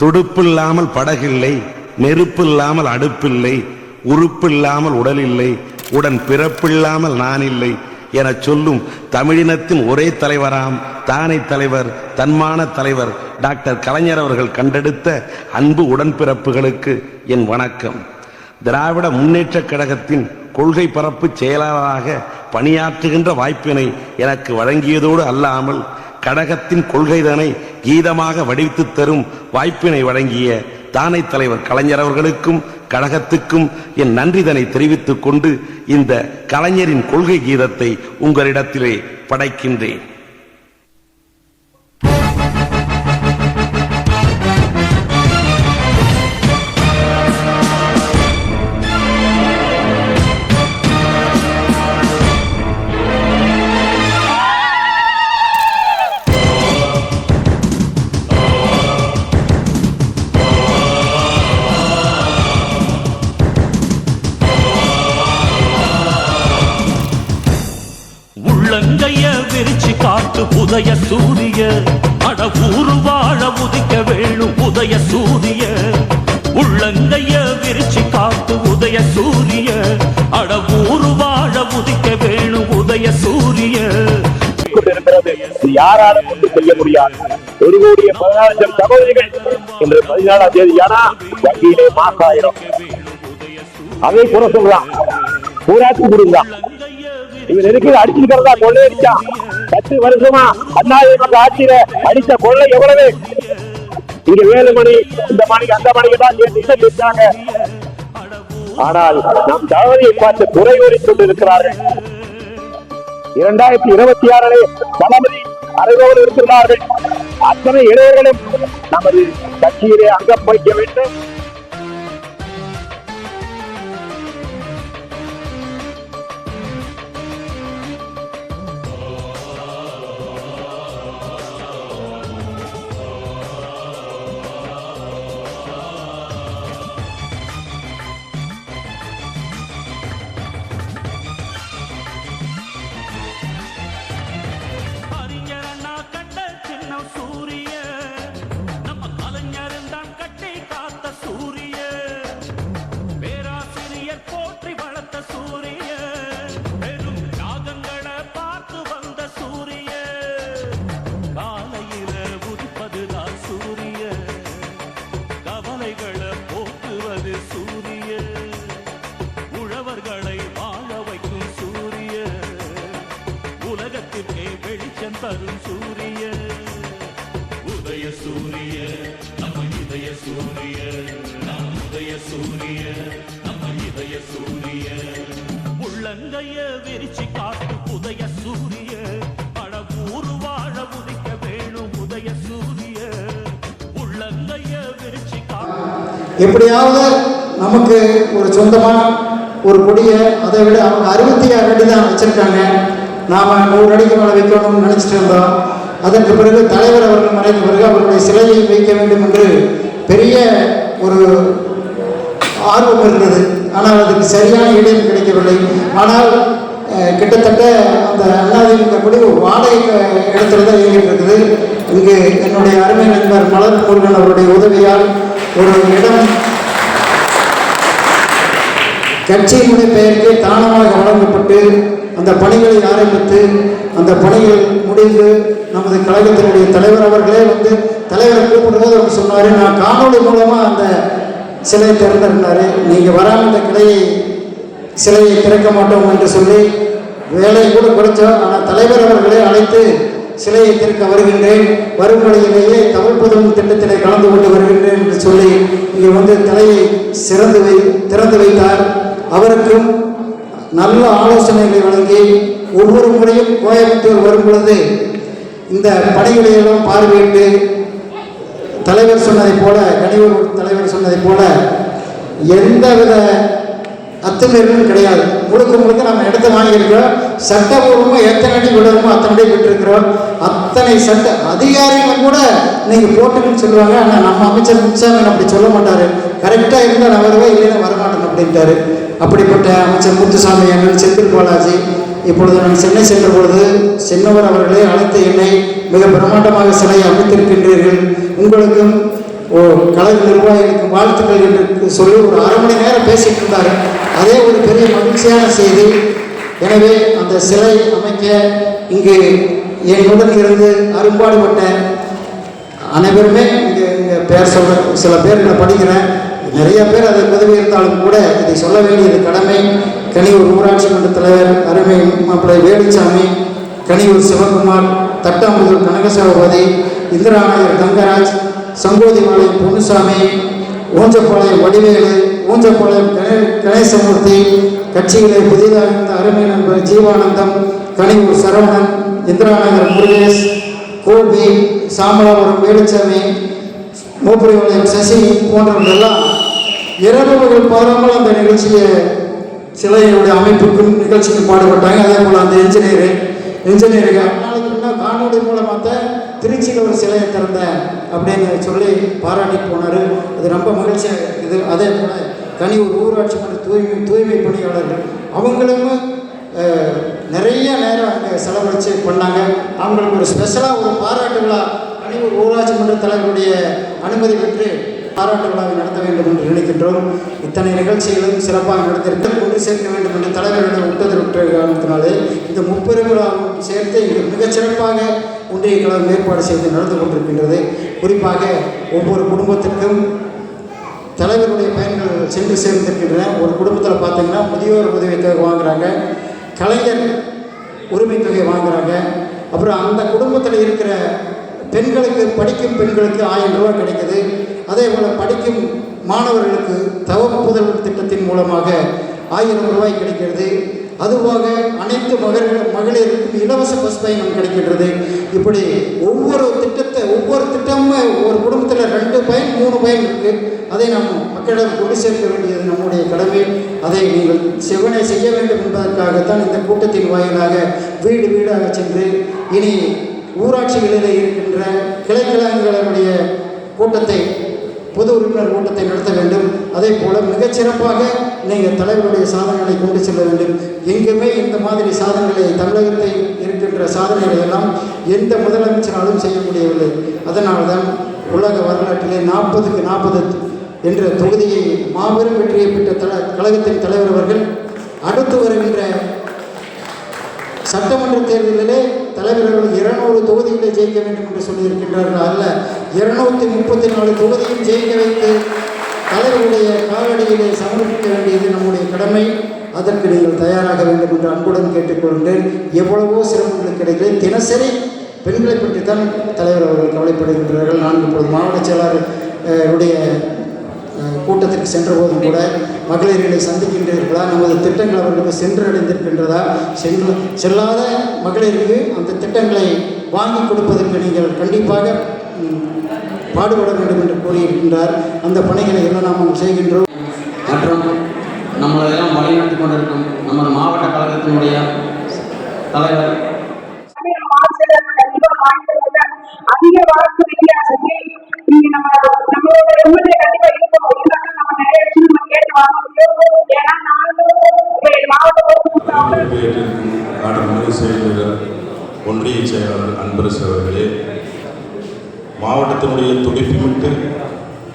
துடுப்பில்லாமல் படகில்லை நெருப்பில்லாமல் அடுப்பில்லை உறுப்பில்லாமல் உடல் இல்லை உடன் பிறப்பில்லாமல் நான் இல்லை என சொல்லும் தமிழினத்தின் ஒரே தலைவராம் தானை தலைவர் தன்மான தலைவர் டாக்டர் கலைஞர் அவர்கள் கண்டெடுத்த அன்பு உடன்பிறப்புகளுக்கு என் வணக்கம். திராவிட முன்னேற்ற கழகத்தின் கொள்கை பரப்பு செயலாளராக பணியாற்றுகின்ற வாய்ப்பினை எனக்கு வழங்கியதோடு அல்லாமல் கடகத்தின் கொள்கைதனை கீதமாக வடித்து தரும் வாய்ப்பினை வழங்கிய தானை தலைவர் கலைஞர் அவர்களுக்கும் கழகத்துக்கும் என் நன்றிதனை தெரிவித்துக் கொண்டு இந்த கலைஞரின் கொள்கை கீதத்தை உங்களிடத்திலே படைக்கின்றேன். உதய சூரிய. அட ஊரு வாழ உதிக்க வேணும் உதய சூரிய. உள்ளங்கைய விரிச்சு காத்து உதய சூரிய. அட ஊரு வாழ உதிக்க வேணும் உதய சூரிய. யாராலும் கொண்டு செய்ய முடியாது. ஒரு கோடியே பதினாறு லட்சம் சகோதரிகள் இன்று பதினாலாம் தேதி ஆனா வங்கியிலே மாசாயிரம் அதை புற சொல்லலாம் பூராத்தி கொடுந்தான் இவன் இருக்கிற அடிச்சிருக்கிறதா? கொள்ளையடிச்சான். பத்து வருஷமா அண்ணாயிரம் ஆட்சியில அடித்த கொள்ளை எவ்வளவு? இங்க ஏழு மணி இந்த மணிக்கு அந்த மணிக்கு தான் சேர்த்து ஆனால் நம் தவறியை பார்த்து குறை கூறிக்கொண்டு கொண்டிருக்கிறார்கள். இரண்டாயிரத்தி இருபத்தி ஆறிலே தளபதி அறிவோடு இருக்கிறார்கள். அத்தனை இளைஞர்களும் நமது கட்சியிலே அங்கம் வைக்க வேண்டும். தரும் சூரிய. உதய சூரிய நம்ம இதய சூரிய. நம் உதய சூரிய நம்ம இதய சூரிய. உள்ளங்கைய விரிச்சு காட்டு உதய சூரிய. பட ஊரு வாழ உதிக்க வேணும் உதய சூரிய. உள்ளங்கைய விரிச்சு காட்டு எப்படியாவது நமக்கு ஒரு சொந்தமாக ஒரு கொடியை அதை விட அவங்க அறுபத்தி ஆறு அடி தான் வச்சிருக்காங்க. நாம் நூறு அடிக்கு மேலே வைக்கணும்னு நினச்சிட்டு இருந்தோம் அதற்கு பிறகு தலைவர் அவர்கள் மறைந்த பிறகு அவருடைய சிலையை வைக்க வேண்டும் என்று பெரிய ஒரு ஆர்வம் இருந்தது. ஆனால் அதுக்கு சரியான இடம் கிடைக்கவில்லை. ஆனால் கிட்டத்தட்ட அந்த அண்ணாதிமுக கொடி வாடகை இடத்துல தான் இயங்கிட்டு இருக்குது. இங்கு என்னுடைய அருமை நண்பர் மலர் முருகன் அவருடைய உதவியால் ஒரு இடம் கட்சியினுடைய பெயருக்கு தானமாக வழங்கப்பட்டு அந்த பணிகளை ஆரம்பித்து அந்த பணிகள் முடிந்து நமது கழகத்தினுடைய தலைவர் அவர்களே வந்து தலைவரை கூப்பிடும்போது அவர் சொன்னார் நான் காணொளி மூலமாக அந்த சிலையை திறந்திருந்தார். நீங்கள் வராமல் இந்த கிளையை சிலையை திறக்க மாட்டோம் என்று சொல்லி வேலை கூட குறைச்சோம் ஆனால் தலைவர் அவர்களே அழைத்து சிலையை திறக்க வருகின்றேன். வரும் வழியிலேயே தமிழ் திட்டத்திலே கலந்து கொண்டு வருகின்றேன் என்று சொல்லி இங்கே வந்து தலையை சிறந்து வை திறந்து வைத்தார். அவருக்கும் நல்ல ஆலோசனைகளை வழங்கி ஒவ்வொரு முறையும் கோயம்புத்தூர் வரும் பொழுது இந்த பணிகளை பார்வையிட்டு தலைவர் சொன்னதைப் போல கனிவூர் தலைவர் சொன்னதைப் போல எந்தவித அத்துமீறலும் கிடையாது. முழுக்க முழுக்க நம்ம இடத்த வாங்கியிருக்கிறோம். சட்டபூர்வமாக எத்தனை அடி விடணுமோ அத்தனை அடி விட்டுருக்கிறோம். அத்தனை சட்ட அதிகாரிகள் கூட நீங்கள் போட்டுன்னு சொல்லுவாங்க. ஆனால் நம்ம அமைச்சர் முச்சாமி அப்படி சொல்ல மாட்டார். கரெக்டாக இருந்தால் நான் வருவேன் இல்லைன்னா வரமாட்டேன் அப்படின்ட்டாரு. அப்படிப்பட்ட அமைச்சர் முத்துசாமி அண்ணன் செந்தில் பாலாஜி இப்பொழுது நான் சென்னை சென்ற பொழுது சென்னவர் அவர்களே அழைத்து என்னை மிக பிரமாண்டமாக சிலை அமைத்திருக்கின்றீர்கள். உங்களுக்கும் ஓ கழக நிர்வாகிகளுக்கு வாழ்த்துக்கள் என்று சொல்லி ஒரு அரை மணி நேரம் பேசிட்டு இருந்தார். அதே ஒரு பெரிய மகிழ்ச்சியான செய்தி. எனவே அந்த சிலை அமைக்க இங்கு என்னுடன் இருந்து அரும்பாடுபட்ட அனைவருமே இங்கே இங்கே பேர் சொல்ற சில பேர் நான் படிக்கிறேன் நிறைய பேர் அதை உதவி கூட இதை சொல்ல வேண்டியது கடமை. கனியூர் ஊராட்சி மன்ற தலைவர் அருமை மாப்பிள்ளை வேலுச்சாமி கனியூர் சிவகுமார் தட்டாம்புதூர் கனகசபாபதி இந்திராநகர் தங்கராஜ் சங்கோதிபாளையம் பொன்னுசாமி ஊஞ்சப்பாளையம் வடிவேலு ஊஞ்சப்பாளையம் கணே- கணேசமூர்த்தி கட்சியிலே புதிதாக இருந்த அருமை நண்பர் ஜீவானந்தம் கனியூர் சரவணன் இந்திராநகர் முருகேஷ் கோபி சாமலாபுரம் வேலுச்சாமி மூப்பரிபாளையம் சசி போன்றவர்கள் எல்லாம் இரவுகள் பாராமல் அந்த நிகழ்ச்சியை சிலையுடைய அமைப்புக்கும் நிகழ்ச்சிக்கு பாடுபட்டாங்க. அதே போல் அந்த இன்ஜினியரு இன்ஜினியருக்கு அதனால காணொலி மூலமாக தான் திருச்சியில் ஒரு சிலையை திறந்தேன் அப்படின்னு சொல்லி பாராட்டி போனார். அது ரொம்ப மகிழ்ச்சியாக இருக்குது. அதே போல் கனியூர் ஊராட்சி மன்ற தூய்மை தூய்மை பணியாளர்கள் அவங்களும் நிறைய நேரம் அங்கே செலவழித்து பண்ணாங்க. அவங்களுக்கு ஒரு ஸ்பெஷலாக ஒரு பாராட்டு விழா ஒரு ஊராட்சி மன்ற தலைவருடைய அனுமதி பெற்று பாராட்டு விழாவை நடத்த வேண்டும் என்று நினைக்கின்றோம். இத்தனை நிகழ்ச்சிகளும் சிறப்பாக நடத்திருக்க கொண்டு சேர்க்க வேண்டும் என்று தலைவரிடம் விட்டதற்கு காரணத்தினாலே இந்த முப்பெரும் விழாவும் சேர்த்து இங்கு மிகச் சிறப்பாக ஒன்றிய கழகம் ஏற்பாடு செய்து நடந்து கொண்டிருக்கின்றது. குறிப்பாக ஒவ்வொரு குடும்பத்திற்கும் தலைவருடைய பயன்கள் சென்று சேர்ந்திருக்கின்றன. ஒரு குடும்பத்தில் பார்த்தீங்கன்னா முதியோர் உதவித்தொகை வாங்குறாங்க கலைஞர் உரிமை தொகை வாங்குறாங்க. அப்புறம் அந்த குடும்பத்தில் இருக்கிற பெண்களுக்கு படிக்கும் பெண்களுக்கு ஆயிரம் ரூபாய் கிடைக்குது. அதே போல் படிக்கும் மாணவர்களுக்கு தவப்புதல் திட்டத்தின் மூலமாக ஆயிரம் ரூபாய் கிடைக்கிறது. அதுபோக அனைத்து மகர்கள் மகளிருக்கும் இலவச பஸ் பயணம் கிடைக்கின்றது. இப்படி ஒவ்வொரு திட்டத்தை ஒவ்வொரு திட்டமும் ஒரு குடும்பத்தில் ரெண்டு பயன் மூணு பயன் இருக்குது அதை நாம் மக்களிடம் கொண்டு சேர்க்க வேண்டியது நம்முடைய கடமை. அதை நீங்கள் செவனை செய்ய வேண்டும் என்பதற்காகத்தான் இந்த கூட்டத்தின் வாயிலாக வீடு வீடாக சென்று இனி ஊராட்சிகளில் இருக்கின்ற கிளைக்கிழங்குகளுடைய கூட்டத்தை பொது உறுப்பினர் கூட்டத்தை நடத்த வேண்டும். அதே போல் மிகச்சிறப்பாக நீங்கள் தலைவருடைய சாதனைகளை கொண்டு செல்ல வேண்டும். எங்குமே இந்த மாதிரி சாதனைகளை தமிழகத்தில் இருக்கின்ற சாதனைகளை எல்லாம் எந்த முதலமைச்சராலும் செய்ய முடியவில்லை அதனால்தான் உலக வரலாற்றிலே நாற்பதுக்கு நாற்பது என்ற தொகுதியை மாபெரும் வெற்றியை பெற்ற தல கழகத்தின் தலைவர் அவர்கள் அடுத்து வருகின்ற சட்டமன்ற தேர்தலிலே தலைவர்கள் இருநூறு தொகுதிகளை ஜெயிக்க வேண்டும் என்று சொல்லியிருக்கின்றார்கள். அல்ல இருநூத்தி முப்பத்தி நாலு தொகுதியும் ஜெயிக்க வைத்து தலைவருடைய காலடியிலே சமர்ப்பிக்க வேண்டியது நம்முடைய கடமை. அதற்கு நீங்கள் தயாராக வேண்டும் என்று அன்புடன் கேட்டுக்கொள்கிறேன் எவ்வளவோ சிரமங்களுக்கு இடையிலே தினசரி பெண்களை பற்றி தான் தலைவர் அவர்கள் கவலைப்படுகின்றார்கள். நான் இப்பொழுது மாவட்ட செயலாளர் உடைய கூட்டத்திற்கு சென்ற போதும் கூட மகளிர்களை சந்திக்கின்றீர்களா? நமது திட்டங்கள் அவர்களுக்கு சென்றடைந்திருக்கின்றதா? சென்று செல்லாத மகளிருக்கு அந்த திட்டங்களை வாங்கி கொடுப்பதற்கு நீங்கள் கண்டிப்பாக பாடுபட வேண்டும் என்று கூறியிருக்கின்றார். அந்த பணிகளை எல்லாம் நாம் செய்கின்றோம்? மற்றும் நம்மளெல்லாம் வழிநடத்தி கொண்டிருக்கும் நமது மாவட்ட கழகத்தினுடைய தலைவர். தமிழக மாநிலத்தில் கண்டிப்பா மாநிலத்துல அதிக வளர்ச்சி வித்தியாசத்தில் நீங்க நம்ம நம்மளோட எம்எல்ஏ கண்டிப்பா இருக்கணும் இருந்தாலும் நம்ம நிறைய விஷயம் நம்ம கேட்டு வாங்க முடியும். ஏன்னா நாங்களும் மாவட்ட பொறுப்பு ஒன்றிய செயலாளர் அன்பரசு அவர்களே மாவட்டத்தினுடைய துடிப்புமிக்க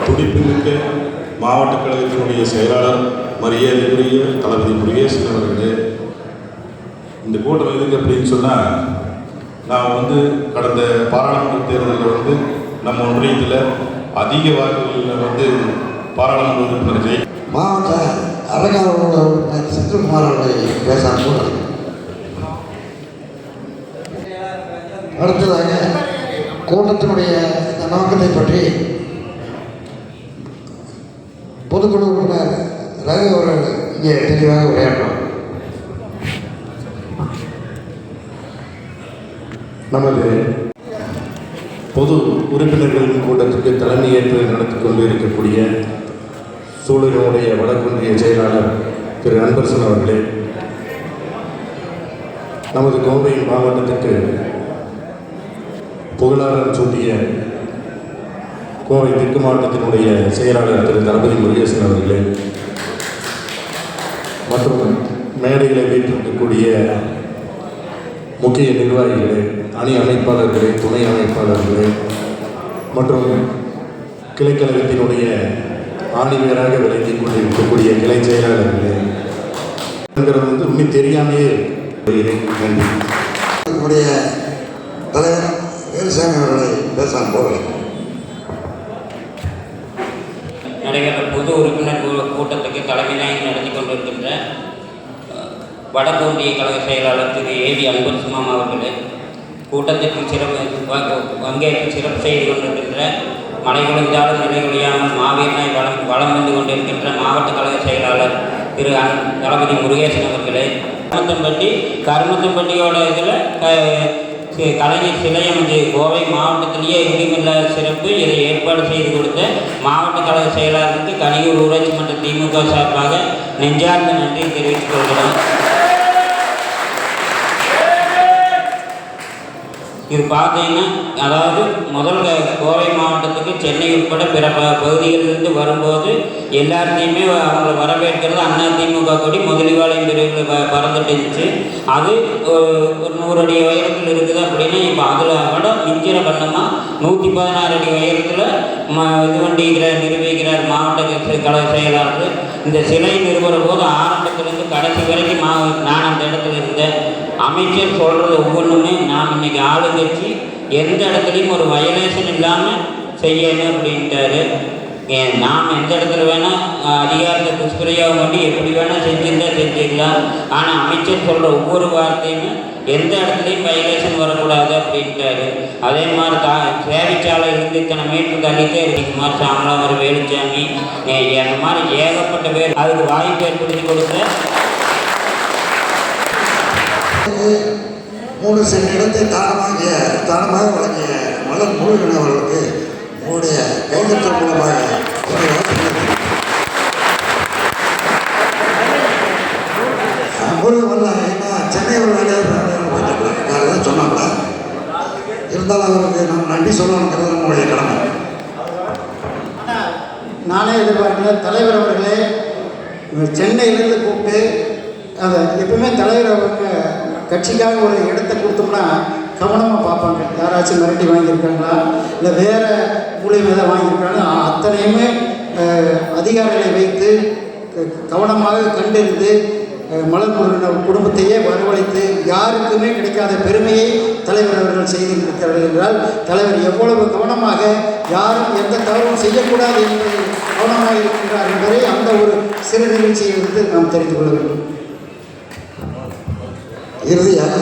துடிப்புமிக்க மாவட்ட கழகத்தினுடைய செயலாளர் மரியாதைக்குரிய தளபதி முருகேசன் அவர்களே இந்த கூட்டம் எதுக்கு அப்படின்னு சொன்னால் நான் வந்து கடந்த பாராளுமன்ற தேர்தலில் வந்து நம்ம ஒன்றியத்தில் அதிக வாக்குகளில் வந்து பாராளுமன்ற உறுப்பினர் மாவட்ட அரங்கோட உறுப்பினர் அவர்களை பேச அடுத்ததாக கூட்டத்தினுடைய இந்த நோக்கத்தை பற்றி பொதுக்குழு உறுப்பினர் ரகு அவர்கள் இங்கே தெளிவாக உரையாற்றும். நமது பொது உறுப்பினர்களின் கூட்டத்திற்கு தலைமையேற்று நடத்தி கொண்டு இருக்கக்கூடிய சூழலினுடைய வடக்குன்றிய செயலாளர் திரு அன்பரசன் அவர்களே நமது கோவை மாவட்டத்திற்கு புகழாரம் சூட்டிய கோவை தெற்கு மாவட்டத்தினுடைய செயலாளர் திரு தளபதி முருகேசன் அவர்களே மற்றும் மேடைகளை வீட்டிருக்கக்கூடிய முக்கிய நிர்வாகிகளே அணி அமைப்பாளர்களே துணை அமைப்பாளர்களே மற்றும் கிளைக்கழகத்தினுடைய ஆணிவேராக விளங்கி கொண்டிருக்கக்கூடிய கிளை செயலாளர்களே வந்து உண்மை தெரியாமையே வருகிறேன். நன்றி நம்முடைய தலைவர் வேலுசாமி அவர்களை பேசாமல் போகிறேன் நடைபெற்ற பொது உறுப்பினர் கூ- கூட்டத்துக்கு தலைமையாக நடத்தி கொண்டிருக்கின்ற அஹ், வடக்கு ஒன்றிய கழக செயலாளர் திரு ஏவி அன்புசுமாம் அவர்களே கூட்டத்திற்கு சிறப்பு வ- பங்கேற்று சிறப்பு செய்து கொண்டிருக்கின்ற மலைகுளிர்ந்தாலும் நிலைகுலியாமல் மாவீரனாய் வளம் வளம் வந்து கொண்டிருக்கின்ற மாவட்ட கழக செயலாளர் திரு அன் தளபதி முருகேசன் அவர்களே. கருமத்தம்பட்டி கருமத்தம்பட்டியோட இதில் கலைஞர் சிலையம் அமைஞ்சு கோவை மாவட்டத்திலேயே எங்குமில்லாத சிறப்பு. இதை ஏற்பாடு செய்து கொடுத்த மாவட்ட கழக செயலாளருக்கு கனியூர் ஊராட்சி மன்ற திமுக சார்பாக நெஞ்சார்ந்த நன்றி தெரிவித்துக் கொள்கிறோம். இது பார்த்தீங்கன்னா அதாவது முதல்ல கோவை மாவட்டத்துக்கு சென்னை உட்பட பிற ப பகுதிகளிலிருந்து வரும்போது எல்லாத்தையுமே அவங்களை வரவேற்கிறது அண்ணா திமுக கொடி முதலிவாளையம் பிரிவில் ப பறந்துட்டு இருந்துச்சு. அது ஒரு நூறு அடி உயரத்தில் இருக்குது அப்படின்னா இப்போ அதில் விட மிஞ்சிற பண்ணமாக நூற்றி பதினாறு அடி உயரத்தில் ம இது வண்டிக்கிறார் நிர்வகிக்கிறார் மாவட்ட க- கழக செயலாளர் இந்த சிலை நிறுவன போது ஆரம்பத்திலேருந்து கடைசி வரைக்கும் நான் அந்த இடத்துல இருந்தேன். அமைச்சர் சொல்கிறது ஒவ்வொன்றுமே நாம் இன்னைக்கு ஆளுங்கட்சி எந்த இடத்துலையும் ஒரு வயலேஷன் இல்லாமல் செய்யணும் அப்படின்ட்டாரு. ஏன்? நாம் எந்த இடத்துல வேணால் அதிகாரத்தை துஷ்பிரயோகம் பண்ணி எப்படி வேணால் செஞ்சிருந்தா செஞ்சுக்கலாம் ஆனால் அமைச்சர் சொல்கிற ஒவ்வொரு வார்த்தையுமே எந்த இடத்துலையும் வைலேஷன் வரக்கூடாது அப்படின்ட்டாரு அதே மாதிரி தா இருந்து இத்தனை மீட்டர் தள்ளிட்டே இருக்கு. குமார் சாமலாவர் வேலுச்சாமி ஏ- அந்த மாதிரி ஏகப்பட்ட பேர் அதுக்கு வாய்ப்பு ஏற்படுத்தி கொடுத்த மூணு சென்ட் இடத்தை தானமாக தானமாக வழங்கிய மலர் முருகன் அவர்களுக்கு உங்களுடைய கைதட்டல் மூலமாக ஒரு வரல ஏன்னா சென்னை ஒரு வேலையாக தான் சொன்னாங்க சொன்னாங்களா? இருந்தாலும் அவருக்கு நம்ம நன்றி சொல்லணுங்கிறது நம்முடைய கடமை. நானே எதிர்பார்க்கல தலைவர் அவர்களே சென்னையிலேருந்து கூப்பிட்டு அதை எப்பவுமே தலைவர் அவங்க கட்சிக்காக ஒரு இடத்தை கொடுத்தோம்னா கவனமாக பார்ப்பாங்க. யாராச்சும் மிரட்டி வாங்கியிருக்காங்களா? இல்லை வேறு மூலியம் எதாவது வாங்கியிருக்காங்களா? அத்தனையுமே அதிகாரிகளை வைத்து கவனமாக கண்டறிந்து மலர் முருகன் குடும்பத்தையே வரவழைத்து யாருக்குமே கிடைக்காத பெருமையை தலைவர் அவர்கள் செய்திருக்கிறார்கள் என்றால் தலைவர் எவ்வளவு கவனமாக யாரும் எந்த தவறும் செய்யக்கூடாது என்பதை கவனமாக இருக்கின்றார் என்பதை அந்த ஒரு சிறு நிகழ்ச்சியை வந்து நாம் தெரிந்து கொள்ள வேண்டும். இறுதியாக